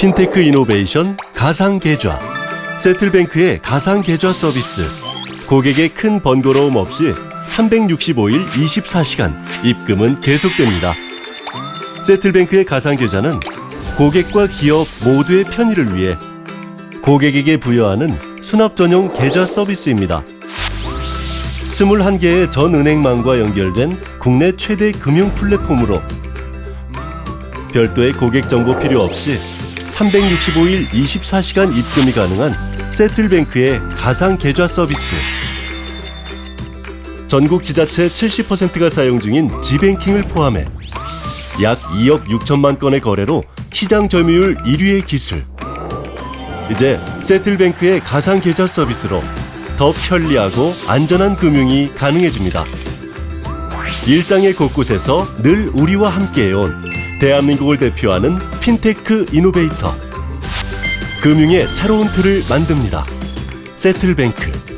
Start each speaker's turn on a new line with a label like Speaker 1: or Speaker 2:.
Speaker 1: 핀테크 이노베이션 가상 계좌 세틀뱅크의 가상 계좌 서비스 고객의 큰 번거로움 없이 365일 24시간 입금은 계속됩니다. 세틀뱅크의 가상 계좌는 고객과 기업 모두의 편의를 위해 고객에게 부여하는 수납 전용 계좌 서비스입니다. 21개의 전 은행망과 연결된 국내 최대 금융 플랫폼으로 별도의 고객 정보 필요 없이 365일 24시간 입금이 가능한 세틀뱅크의 가상 계좌 서비스. 전국 지자체 70%가 사용 중인 지뱅킹을 포함해 약 2억 6천만 건의 거래로 시장 점유율 1위의 기술. 이제 세틀뱅크의 가상 계좌 서비스로 더 편리하고 안전한 금융이 가능해집니다. 일상의 곳곳에서 늘 우리와 함께해온 대한민국을 대표하는 핀테크 이노베이터. 금융의 새로운 틀을 만듭니다. 세틀뱅크.